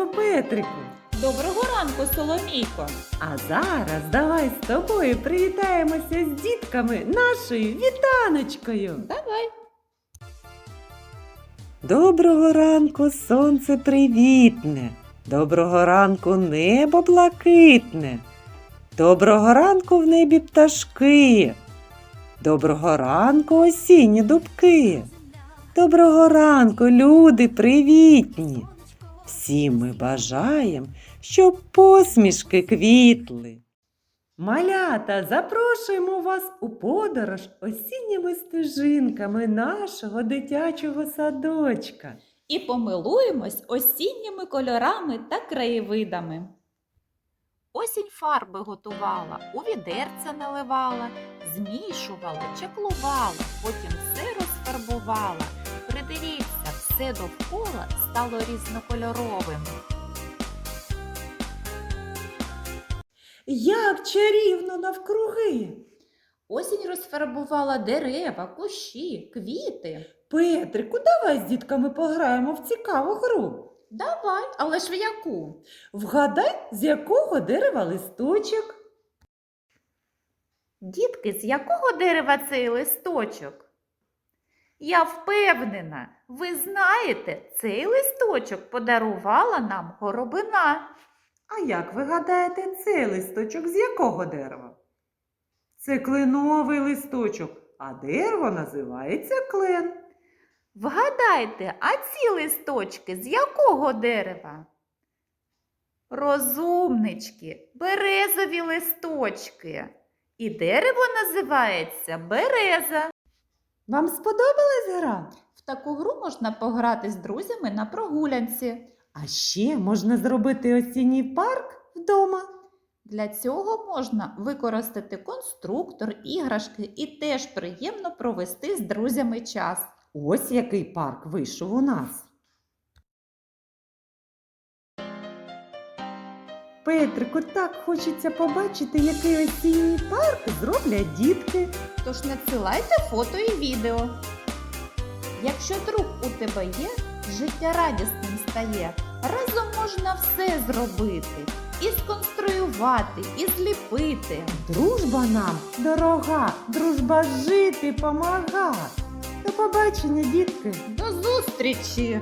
ранку, Петрику. Доброго ранку, Соломійко. А зараз давай з тобою привітаємося з дітками нашою вітаночкою. Давай. Доброго ранку, сонце привітне. Доброго ранку, небо блакитне. Доброго ранку в небі пташки. Доброго ранку, осінні дубки. Доброго ранку, люди привітні. Всім ми бажаємо, щоб посмішки квітли. Малята, запрошуємо вас у подорож осінніми стежинками нашого дитячого садочка. І помилуємось осінніми кольорами та краєвидами. Осінь фарби готувала, у відерце наливала, змішувала, чаклувала, потім все розфарбувала. Придивіться, все довкола стало різнокольоровим. Як чарівно навкруги! Осінь розфарбувала дерева, кущі, квіти. Петрику, давай з дітками пограємо в цікаву гру. Давай, але ж в яку? Вгадай, з якого дерева листочок. Дітки, з якого дерева цей листочок? Я впевнена, ви знаєте, цей листочок подарувала нам горобина. А як ви гадаєте, цей листочок з якого дерева? Це кленовий листочок, а дерево називається клен. Вгадайте, а ці листочки з якого дерева? Розумнички, березові листочки. І дерево називається береза. Вам сподобалась гра? В таку гру можна пограти з друзями на прогулянці. А ще можна зробити осінній парк вдома. Для цього можна використати конструктор, іграшки і теж приємно провести з друзями час. Ось який парк вийшов у нас. Петрику, так хочеться побачити, який осінній парк зроблять дітки. Тож надсилайте фото і відео. Якщо друг у тебе є, життя радісним стає. Разом можна все зробити. І сконструювати, і зліпити. Дружба нам дорога, дружба жити помага. До побачення, дітки! До зустрічі!